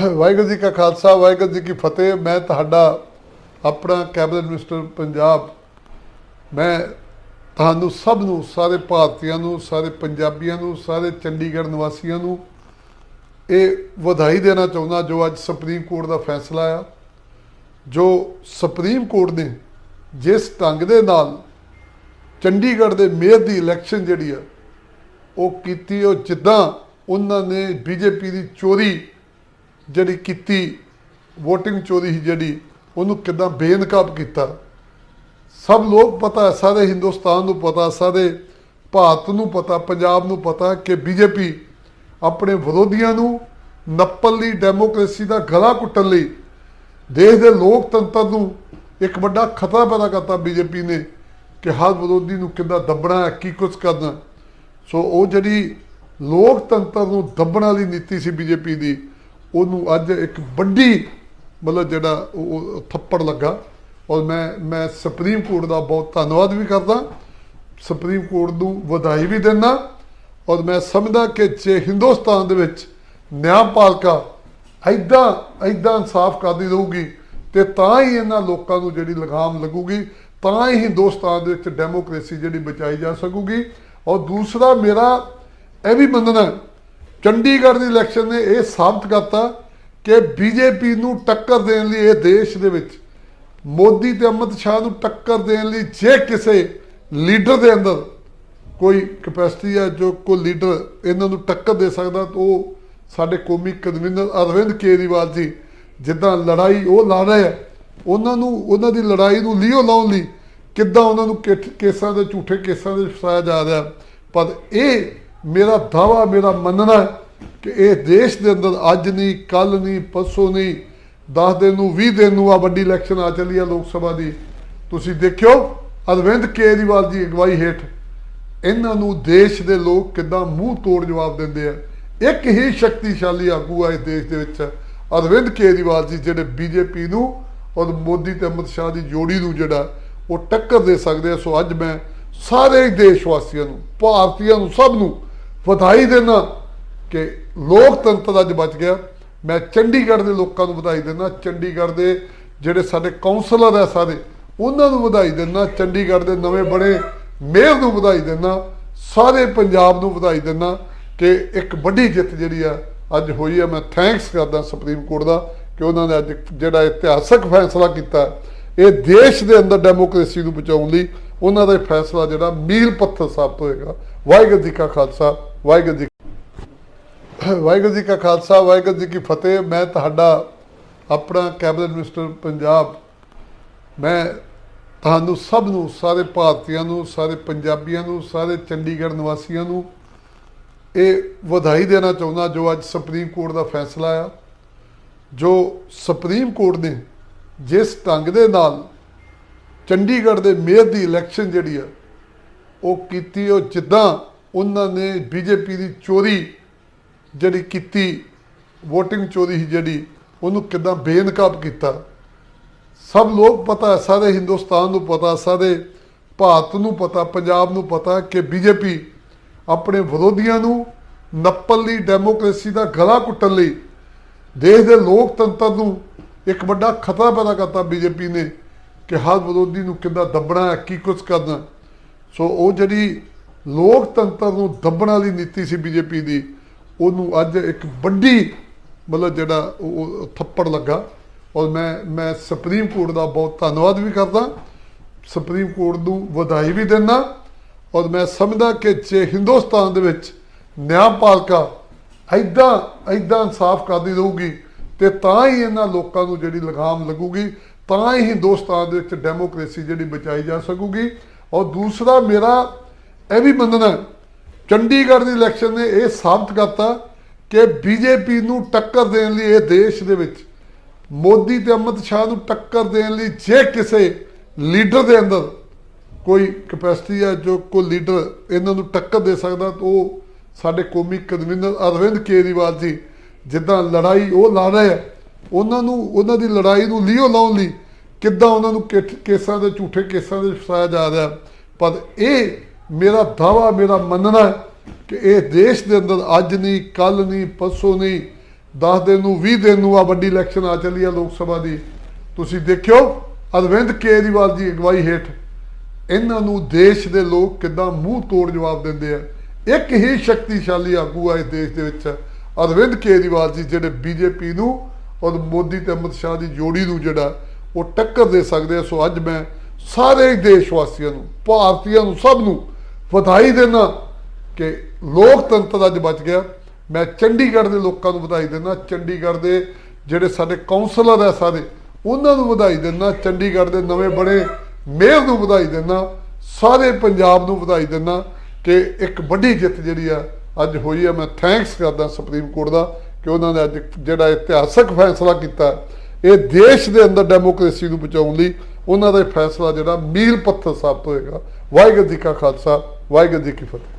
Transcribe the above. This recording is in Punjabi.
ਵਾਹਿਗੁਰੂ ਜੀ ਕਾ ਖਾਲਸਾ, ਵਾਹਿਗੁਰੂ ਜੀ ਕੀ ਫਤਿਹ। ਮੈਂ ਤੁਹਾਡਾ ਆਪਣਾ ਕੈਬਨਿਟ ਮਿਨਿਸਟਰ ਪੰਜਾਬ। ਮੈਂ ਤੁਹਾਨੂੰ ਸਭ ਨੂੰ, ਸਾਰੇ ਭਾਰਤੀਆਂ ਨੂੰ, ਸਾਰੇ ਪੰਜਾਬੀਆਂ ਨੂੰ, ਸਾਰੇ ਚੰਡੀਗੜ੍ਹ ਨਿਵਾਸੀਆਂ ਨੂੰ ਇਹ ਵਧਾਈ ਦੇਣਾ ਚਾਹੁੰਦਾ ਜੋ ਅੱਜ ਸੁਪਰੀਮ ਕੋਰਟ ਦਾ ਫੈਸਲਾ ਆ, ਜੋ ਸੁਪਰੀਮ ਕੋਰਟ ਨੇ ਜਿਸ ਢੰਗ ਦੇ ਨਾਲ ਚੰਡੀਗੜ੍ਹ ਦੇ ਮੇਅਰ ਦੀ ਇਲੈਕਸ਼ਨ ਜਿਹੜੀ ਆ, ਉਹ ਕੀਤੀ, ਉਹ ਜਿੱਦਾਂ ਉਹਨਾਂ ਨੇ ਬੀਜੇਪੀ ਦੀ ਚੋਰੀ ਜਿਹੜੀ ਕੀਤੀ, VOTING ਚੋਰੀ ਸੀ ਜਿਹੜੀ, ਉਹਨੂੰ ਕਿਦਾਂ ਬੇਨਕਾਬ ਕੀਤਾ? ਸਭ ਲੋਕ ਪਤਾ, ਸਾਰੇ ਹਿੰਦੁਸਤਾਨ ਨੂੰ ਪਤਾ, ਸਾਰੇ ਭਾਰਤ ਨੂੰ ਪਤਾ, ਪੰਜਾਬ ਨੂੰ ਪਤਾ ਕਿ ਬੀਜੇਪੀ ਆਪਣੇ ਵਿਰੋਧੀਆਂ ਨੂੰ ਨੱਪਣ ਲਈ, ਡੈਮੋਕ੍ਰੇਸੀ ਦਾ ਗਲਾ ਕੁੱਟਣ ਲਈ, ਦੇਸ਼ ਦੇ ਲੋਕਤੰਤਰ ਨੂੰ ਇੱਕ ਵੱਡਾ ਖਤਰਾ ਪੈਦਾ ਕਰਤਾ ਬੀਜੇਪੀ ਨੇ ਕਿ ਹਰ ਵਿਰੋਧੀ ਨੂੰ ਕਿੱਦਾਂ ਦੱਬਣਾ, ਕੀ ਕੁਝ ਕਰਨਾ। ਸੋ ਉਹ ਜਿਹੜੀ ਲੋਕਤੰਤਰ ਨੂੰ ਦੱਬਣ ਵਾਲੀ ਨੀਤੀ ਸੀ ਬੀਜੇਪੀ ਦੀ ਉਹਨੂੰ ਅੱਜ ਇੱਕ ਵੱਡੀ ਮਤਲਬ ਜਿਹੜਾ ਉਹ ਥੱਪੜ ਲੱਗਾ। ਔਰ ਮੈਂ ਮੈਂ ਸੁਪਰੀਮ ਕੋਰਟ ਦਾ ਬਹੁਤ ਧੰਨਵਾਦ ਵੀ ਕਰਦਾ। ਸੁਪਰੀਮ ਕੋਰਟ ਨੂੰ ਵਧਾਈ ਵੀ ਦਿੰਦਾ। ਔਰ ਮੈਂ ਸਮਝਦਾ ਕਿ ਜੇ ਹਿੰਦੁਸਤਾਨ ਦੇ ਵਿੱਚ ਨਿਆਂਪਾਲਿਕਾ ਐਦਾਂ ਐਦਾਂ ਇਨਸਾਫ ਕਰਦੀ ਰਹੂਗੀ ਤੇ ਤਾਂ ਹੀ ਇਹਨਾਂ ਲੋਕਾਂ ਨੂੰ ਜਿਹੜੀ ਲਗਾਮ ਲੱਗੂਗੀ, ਤਾਂ ਹੀ ਹਿੰਦੁਸਤਾਨ ਦੇ ਵਿੱਚ ਡੈਮੋਕ੍ਰੇਸੀ ਜਿਹੜੀ ਬਚਾਈ ਜਾ ਸਕੂਗੀ। ਔਰ ਦੂਸਰਾ ਮੇਰਾ ਇਹ ਵੀ ਮੰਨਣਾ ਚੰਡੀਗੜ੍ਹ ਦੀ ਇਲੈਕਸ਼ਨ ਨੇ ਇਹ ਸਾਬਤ ਕਰਤਾ ਕਿ ਬੀਜੇਪੀ ਨੂੰ ਟੱਕਰ ਦੇਣ ਲਈ ਇਹ ਦੇਸ਼ ਦੇ ਵਿੱਚ ਮੋਦੀ ਤੇ ਅਮਿਤ ਸ਼ਾਹ ਨੂੰ ਟੱਕਰ ਦੇਣ ਲਈ ਜੇ ਕਿਸੇ ਲੀਡਰ ਦੇ ਅੰਦਰ ਕੋਈ ਕਪੈਸਿਟੀ ਹੈ ਜੋ ਕੋਈ ਲੀਡਰ ਇਹਨਾਂ ਨੂੰ ਟੱਕਰ ਦੇ ਸਕਦਾ, ਤਾਂ ਉਹ ਸਾਡੇ ਕੌਮੀ ਕਨਵੀਨਰ ਅਰਵਿੰਦ ਕੇਜਰੀਵਾਲ ਜੀ ਜਿੱਦਾਂ ਲੜਾਈ ਉਹ ਲੜ ਰਹੇ ਆ, ਉਹਨਾਂ ਨੂੰ, ਉਹਨਾਂ ਦੀ ਲੜਾਈ ਨੂੰ ਲੀਓ ਲਾਉਣ ਲਈ ਕਿੱਦਾਂ ਉਹਨਾਂ ਨੂੰ ਕਿਠ- ਕੇਸਾਂ ਦੇ, ਝੂਠੇ ਕੇਸਾਂ ਦੇ ਫਸਾਇਆ ਜਾ ਰਿਹਾ। ਪਰ ਇਹ ਮੇਰਾ ਦਾਵਾ, ਮੇਰਾ ਮੰਨਣਾ ਕਿ ਇਹ ਦੇਸ਼ ਦੇ ਅੰਦਰ ਅੱਜ ਨਹੀਂ ਕੱਲ ਨਹੀਂ, ਪਰਸੋਂ ਨਹੀਂ 10 ਦਿਨ ਨੂੰ 20 ਦਿਨ ਨੂੰ ਆ ਵੱਡੀ ਇਲੈਕਸ਼ਨ ਆ ਚੱਲੀ ਆ ਲੋਕ ਸਭਾ ਦੀ। ਤੁਸੀਂ ਦੇਖਿਓ, ਅਰਵਿੰਦ ਕੇਜਰੀਵਾਲ ਦੀ ਅਗਵਾਈ ਹੇਠ ਇਹਨਾਂ ਨੂੰ ਦੇਸ਼ ਦੇ ਲੋਕ ਕਿਦਾਂ ਮੂੰਹ ਤੋੜ ਜਵਾਬ ਦਿੰਦੇ ਆ। ਇੱਕ ਹੀ ਸ਼ਕਤੀਸ਼ਾਲੀ ਆਗੂ ਆ ਇਸ ਦੇਸ਼ ਦੇ ਵਿੱਚ, ਅਰਵਿੰਦ ਕੇਜਰੀਵਾਲ ਜੀ, ਜਿਹੜੇ ਬੀਜੇਪੀ ਨੂੰ ਔਰ ਮੋਦੀ ਤੇ ਅਮਿਤ ਸ਼ਾਹ ਦੀ ਜੋੜੀ ਨੂੰ ਜਿਹੜਾ ਉਹ ਟੱਕਰ ਦੇ ਸਕਦੇ ਆ। ਸੋ ਅੱਜ ਮੈਂ ਸਾਰੇ ਦੇਸ਼ ਵਾਸੀਆਂ ਨੂੰ, ਭਾਰਤੀਆਂ ਨੂੰ, ਸਭ ਨੂੰ ਵਧਾਈ ਦੇਣਾ ਕਿ ਲੋਕਤੰਤਰ ਅੱਜ ਬਚ ਗਿਆ। ਮੈਂ ਚੰਡੀਗੜ੍ਹ ਦੇ ਲੋਕਾਂ ਨੂੰ ਵਧਾਈ ਦਿੰਦਾ। ਚੰਡੀਗੜ੍ਹ ਦੇ ਜਿਹੜੇ ਸਾਡੇ ਕਾਉਂਸਲਰ ਆ ਸਾਰੇ, ਉਹਨਾਂ ਨੂੰ ਵਧਾਈ ਦਿੰਦਾ। ਚੰਡੀਗੜ੍ਹ ਦੇ ਨਵੇਂ ਬਣੇ ਮੇਅਰ ਨੂੰ ਵਧਾਈ ਦਿੰਦਾ। ਸਾਰੇ ਪੰਜਾਬ ਨੂੰ ਵਧਾਈ ਦਿੰਦਾ ਕਿ ਇੱਕ ਵੱਡੀ ਜਿੱਤ ਜਿਹੜੀ ਆ ਅੱਜ ਹੋਈ ਆ। ਮੈਂ ਥੈਂਕਸ ਕਰਦਾ ਸੁਪਰੀਮ ਕੋਰਟ ਦਾ ਕਿ ਉਹਨਾਂ ਨੇ ਅੱਜ ਜਿਹੜਾ ਇਤਿਹਾਸਕ ਫੈਸਲਾ ਕੀਤਾ। ਇਹ ਦੇਸ਼ ਦੇ ਅੰਦਰ ਡੈਮੋਕ੍ਰੇਸੀ ਨੂੰ ਬਚਾਉਣ ਲਈ ਉਹਨਾਂ ਦਾ ਇਹ ਫੈਸਲਾ ਜਿਹੜਾ ਮੀਲ ਪੱਥਰ ਸਾਬਤ ਹੋਏਗਾ। ਵਾਹਿਗੁਰੂ ਜੀ ਕਾ ਖਾਲਸਾ। ਵਾਹਿਗੁਰੂ ਜੀ ਵਾਹਿਗੁਰੂ ਜੀ ਕਾ ਖਾਲਸਾ, ਵਾਹਿਗੁਰੂ ਜੀ ਕੀ ਫਤਿਹ। ਮੈਂ ਤੁਹਾਡਾ ਆਪਣਾ ਕੈਬਨਿਟ ਮਿਨਿਸਟਰ ਪੰਜਾਬ। ਮੈਂ ਤੁਹਾਨੂੰ ਸਭ ਨੂੰ, ਸਾਰੇ ਭਾਰਤੀਆਂ ਨੂੰ, ਸਾਰੇ ਪੰਜਾਬੀਆਂ ਨੂੰ, ਸਾਰੇ ਚੰਡੀਗੜ੍ਹ ਨਿਵਾਸੀਆਂ ਨੂੰ ਇਹ ਵਧਾਈ ਦੇਣਾ ਚਾਹੁੰਦਾ ਜੋ ਅੱਜ ਸੁਪਰੀਮ ਕੋਰਟ ਦਾ ਫੈਸਲਾ ਆ ਜੋ ਸੁਪਰੀਮ ਕੋਰਟ ਨੇ ਜਿਸ ਢੰਗ ਦੇ ਨਾਲ ਚੰਡੀਗੜ੍ਹ ਦੇ ਮੇਅਰ ਦੀ ਇਲੈਕਸ਼ਨ ਜਿਹੜੀ ਆ, ਉਹ ਕੀਤੀ, ਉਹ ਜਿੱਦਾਂ ਉਹਨਾਂ ਨੇ ਬੀਜੇਪੀ ਦੀ ਚੋਰੀ ਜਿਹੜੀ ਕੀਤੀ, VOTING ਚੋਰੀ ਸੀ ਜਿਹੜੀ, ਉਹਨੂੰ ਕਿਦਾਂ ਬੇਨਕਾਬ ਕੀਤਾ? ਸਭ ਲੋਕ ਪਤਾ, ਸਾਰੇ ਹਿੰਦੁਸਤਾਨ ਨੂੰ ਪਤਾ, ਸਾਰੇ ਭਾਰਤ ਨੂੰ ਪਤਾ, ਪੰਜਾਬ ਨੂੰ ਪਤਾ ਕਿ ਬੀਜੇਪੀ ਆਪਣੇ ਵਿਰੋਧੀਆਂ ਨੂੰ ਨੱਪਣ ਲਈ ਡੈਮੋਕ੍ਰੇਸੀ ਦਾ ਗਲਾ ਕੁੱਟਣ ਲਈ ਦੇਸ਼ ਦੇ ਲੋਕਤੰਤਰ ਨੂੰ ਇੱਕ ਵੱਡਾ ਖਤਰਾ ਪੈਦਾ ਕਰਤਾ ਬੀਜੇਪੀ ਨੇ ਕਿ ਹਰ ਵਿਰੋਧੀ ਨੂੰ ਕਿੱਦਾਂ ਦੱਬਣਾ ਹੈ, ਕੀ ਕੁਝ ਕਰਨਾ ਸੋ ਉਹ ਜਿਹੜੀ ਲੋਕਤੰਤਰ ਨੂੰ ਦੱਬਣ ਵਾਲੀ ਨੀਤੀ ਸੀ ਬੀਜੇਪੀ ਦੀ, ਉਹਨੂੰ ਅੱਜ ਇੱਕ ਵੱਡੀ, ਮਤਲਬ ਜਿਹੜਾ ਉਹ ਥੱਪੜ ਲੱਗਾ। ਔਰ ਮੈਂ ਮੈਂ ਸੁਪਰੀਮ ਕੋਰਟ ਦਾ ਬਹੁਤ ਧੰਨਵਾਦ ਵੀ ਕਰਦਾ। ਸੁਪਰੀਮ ਕੋਰਟ ਨੂੰ ਵਧਾਈ ਵੀ ਦਿੰਦਾ। ਔਰ ਮੈਂ ਸਮਝਦਾ ਕਿ ਜੇ ਹਿੰਦੁਸਤਾਨ ਦੇ ਵਿੱਚ ਨਿਆਂਪਾਲਿਕਾ ਐਦਾਂ ਐਦਾਂ ਇਨਸਾਫ ਕਰਦੀ ਰਹੂਗੀ ਤੇ ਤਾਂ ਹੀ ਇਹਨਾਂ ਲੋਕਾਂ ਨੂੰ ਜਿਹੜੀ ਲਗਾਮ ਲੱਗੂਗੀ, ਤਾਂ ਹੀ ਹਿੰਦੁਸਤਾਨ ਦੇ ਵਿੱਚ ਡੈਮੋਕ੍ਰੇਸੀ ਜਿਹੜੀ ਬਚਾਈ ਜਾ ਸਕੂਗੀ। ਔਰ ਦੂਸਰਾ ਮੇਰਾ ਇਹ ਵੀ ਮੰਨਣਾ ਚੰਡੀਗੜ੍ਹ ਦੀ ਇਲੈਕਸ਼ਨ ਨੇ ਇਹ ਸਾਬਤ ਕਰਤਾ ਕਿ ਬੀਜੇਪੀ ਨੂੰ ਟੱਕਰ ਦੇਣ ਲਈ ਇਹ ਦੇਸ਼ ਦੇ ਵਿੱਚ ਮੋਦੀ ਤੇ ਅਮਿਤ ਸ਼ਾਹ ਨੂੰ ਟੱਕਰ ਦੇਣ ਲਈ ਜੇ ਕਿਸੇ ਲੀਡਰ ਦੇ ਅੰਦਰ ਕੋਈ ਕਪੈਸਿਟੀ ਹੈ ਜੋ ਕੋਈ ਲੀਡਰ ਇਹਨਾਂ ਨੂੰ ਟੱਕਰ ਦੇ ਸਕਦਾ ਤਾਂ ਉਹ ਸਾਡੇ ਕੌਮੀ ਕਨਵੀਨਰ ਅਰਵਿੰਦ ਕੇਜਰੀਵਾਲ ਜੀ ਜਿੱਦਾਂ ਲੜਾਈ ਉਹ ਲੜ ਰਹੇ ਆ, ਉਹਨਾਂ ਨੂੰ, ਉਹਨਾਂ ਦੀ ਲੜਾਈ ਨੂੰ ਲੀਓ ਲਾਉਣ ਲਈ ਕਿੱਦਾਂ ਉਹਨਾਂ ਨੂੰ ਕਿਠ- ਕੇਸਾਂ ਦੇ ਝੂਠੇ ਕੇਸਾਂ ਦੇ ਫਸਾਇਆ ਜਾ ਰਿਹਾ। ਪਰ ਇਹ ਮੇਰਾ ਦਾਵਾ, ਮੇਰਾ ਮੰਨਣਾ ਕਿ ਇਹ ਦੇਸ਼ ਦੇ ਅੰਦਰ ਅੱਜ ਨਹੀਂ ਕੱਲ ਨਹੀਂ, ਪਰਸੋਂ ਨਹੀਂ 10 ਦਿਨ ਨੂੰ 20 ਦਿਨ ਨੂੰ ਆ ਵੱਡੀ ਇਲੈਕਸ਼ਨ ਆ ਚੱਲੀ ਆ ਲੋਕ ਸਭਾ ਦੀ। ਤੁਸੀਂ ਦੇਖਿਓ, ਅਰਵਿੰਦ ਕੇਜਰੀਵਾਲ ਦੀ ਅਗਵਾਈ ਹੇਠ ਇਹਨਾਂ ਨੂੰ ਦੇਸ਼ ਦੇ ਲੋਕ ਕਿਦਾਂ ਮੂੰਹ ਤੋੜ ਜਵਾਬ ਦਿੰਦੇ ਆ। ਇੱਕ ਹੀ ਸ਼ਕਤੀਸ਼ਾਲੀ ਆਗੂ ਆ ਇਸ ਦੇਸ਼ ਦੇ ਵਿੱਚ, ਅਰਵਿੰਦ ਕੇਜਰੀਵਾਲ ਜੀ, ਜਿਹੜੇ ਬੀਜੇਪੀ ਨੂੰ ਔਰ ਮੋਦੀ ਤੇ ਅਮਿਤ ਸ਼ਾਹ ਦੀ ਜੋੜੀ ਨੂੰ ਜਿਹੜਾ ਉਹ ਟੱਕਰ ਦੇ ਸਕਦੇ ਆ। ਸੋ ਅੱਜ ਮੈਂ ਸਾਰੇ ਦੇਸ਼ ਵਾਸੀਆਂ ਨੂੰ, ਭਾਰਤੀਆਂ ਨੂੰ, ਸਭ ਨੂੰ ਵਧਾਈ ਦੇਣਾ ਕਿ ਲੋਕਤੰਤਰ ਅੱਜ ਬਚ ਗਿਆ। ਮੈਂ ਚੰਡੀਗੜ੍ਹ ਦੇ ਲੋਕਾਂ ਨੂੰ ਵਧਾਈ ਦਿੰਦਾ। ਚੰਡੀਗੜ੍ਹ ਦੇ ਜਿਹੜੇ ਸਾਡੇ ਕਾਉਂਸਲਰ ਆ ਸਾਰੇ, ਉਹਨਾਂ ਨੂੰ ਵਧਾਈ ਦਿੰਦਾ। ਚੰਡੀਗੜ੍ਹ ਦੇ ਨਵੇਂ ਬਣੇ ਮੇਅਰ ਨੂੰ ਵਧਾਈ ਦਿੰਦਾ। ਸਾਰੇ ਪੰਜਾਬ ਨੂੰ ਵਧਾਈ ਦਿੰਦਾ ਕਿ ਇੱਕ ਵੱਡੀ ਜਿੱਤ ਜਿਹੜੀ ਆ ਅੱਜ ਹੋਈ ਆ। ਮੈਂ ਥੈਂਕਸ ਕਰਦਾ ਸੁਪਰੀਮ ਕੋਰਟ ਦਾ ਕਿ ਉਹਨਾਂ ਨੇ ਅੱਜ ਜਿਹੜਾ ਇਤਿਹਾਸਕ ਫੈਸਲਾ ਕੀਤਾ। ਇਹ ਦੇਸ਼ ਦੇ ਅੰਦਰ ਡੈਮੋਕ੍ਰੇਸੀ ਨੂੰ ਬਚਾਉਣ ਲਈ ਉਹਨਾਂ ਦਾ ਇਹ ਫੈਸਲਾ ਜਿਹੜਾ ਮੀਲ ਪੱਥਰ ਸਾਬਤ ਹੋਏਗਾ। ਵਾਹਿਗੁਰੂ ਜੀ ਕਾ ਖਾਲਸਾ। ਵਾਹਿਗੁਰੂ ਜੀ ਕੀ ਫਤਿਹ।